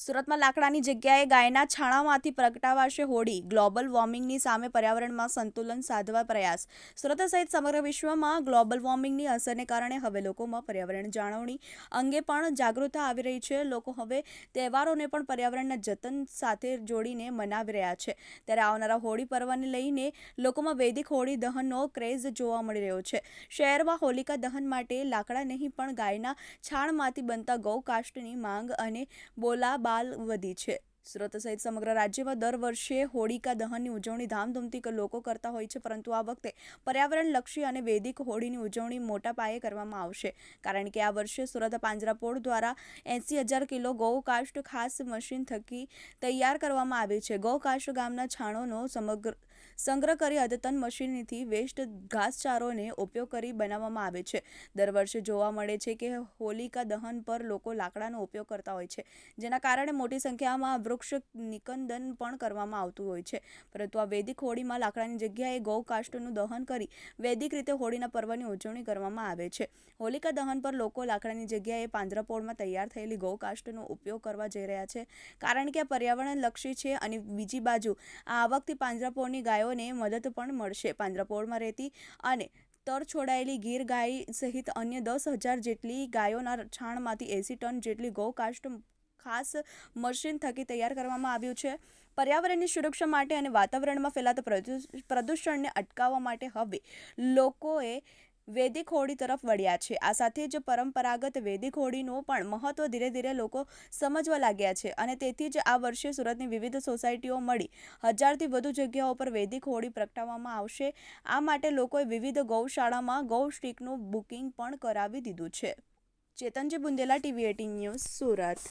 સુરતમાં લાકડાની જગ્યાએ ગાયના છાણામાંથી પ્રગટાવાશે હોડી. ગ્લોબલ વોર્મિંગની સામે પર્યાવરણમાં સંતુલન સાધવા પ્રયાસ. સુરત સહિત સમગ્ર વિશ્વમાં ગ્લોબલ વોર્મિંગની અસરને કારણે હવે લોકોમાં પર્યાવરણ જાળવણી અંગે પણ જાગૃતતા આવી રહી છે. લોકો હવે તહેવારોને પણ પર્યાવરણના જતન સાથે જોડીને મનાવી રહ્યા છે. ત્યારે આવનારા હોળી પર્વને લઈને લોકોમાં વૈદિક હોળી દહનનો ક્રેઝ જોવા મળી રહ્યો છે. શહેરમાં હોલિકા દહન માટે લાકડા નહીં પણ ગાયના છાણમાંથી બનતા ગૌકાષ્ટની માંગ અને બોલાબાલ વધી છે. સુરત સહિત સમગ્ર રાજ્યમાં દર વર્ષે હોળિકા, દહનની ઉજવણી ધામધૂમથી લોકો કરતા હોય છે, પરંતુ આ વખતે પર્યાવરણલક્ષી અને વૈદિક હોળીની ઉજવણી મોટા પાયે કરવામાં આવશે. કારણ કે આ વર્ષે સુરત પાંજરાપોળ દ્વારા એંસી હજાર કિલો ગૌકાષ્ટ ખાસ મશીન થકી તૈયાર કરવામાં આવે છે. ગૌકાષ્ટ ગામના છાણોનો સમગ્ર સંગ્રહ કરી અદ્યતન મશીનથી વેસ્ટ ઘાસચારોને ઉપયોગ કરી બનાવવામાં આવે છે. દર વર્ષે જોવા મળે છે કે હોલિકા દહન પર લોકો લાકડાનો ઉપયોગ કરતા હોય છે, જેના કારણે મોટી સંખ્યામાં વૃક્ષ નિકંદન પણ કરવામાં આવતું હોય છે. પરંતુ આ વૈદિક હોળીમાં લાકડાની જગ્યાએ ગૌકાષ્ટનું દહન કરી વૈદિક રીતે હોળીના પર્વની ઉજવણી કરવામાં આવે છે. હોલિકા દહન પર લોકો લાકડાની જગ્યાએ પાંજરાપોળમાં તૈયાર થયેલી ગૌકાષ્ટનો ઉપયોગ કરવા જઈ રહ્યા છે, કારણ કે આ પર્યાવરણલક્ષી છે. અને બીજી બાજુ, આ આવકથી પાંજરાપોળની ગાયોને મદદ પણ મળશે. પાંજરાપોળમાં રહેતી અને તર છોડાયેલી ગીર ગાય સહિત અન્ય દસ હજાર જેટલી ગાયોના છાણમાંથી એંસી ટન જેટલી ગૌકાષ્ટ ખાસ મશીન થકી તૈયાર કરવામાં આવ્યું છે. પર્યાવરણની સુરક્ષા માટે અને વાતાવરણમાં ફેલાતા પ્રદૂ- પ્રદૂષણને અટકાવવા માટે હવે લોકોએ વૈદિક હોળી તરફ વળ્યા છે. આ સાથે જ પરંપરાગત વૈદિક હોળીનું પણ મહત્વ ધીરે ધીરે લોકો સમજવા લાગ્યા છે અને તેથી જ આ વર્ષે સુરતની વિવિધ સોસાયટીઓ મળી. હજારથી વધુ જગ્યાઓ પર વૈદિક હોળી પ્રગટાવવામાં આવશે. આ માટે લોકોએ વિવિધ ગૌશાળામાં ગૌ સ્ટીકનું બુકિંગ પણ કરાવી દીધું છે. Chetanji Bundela TV eighteen news Surat.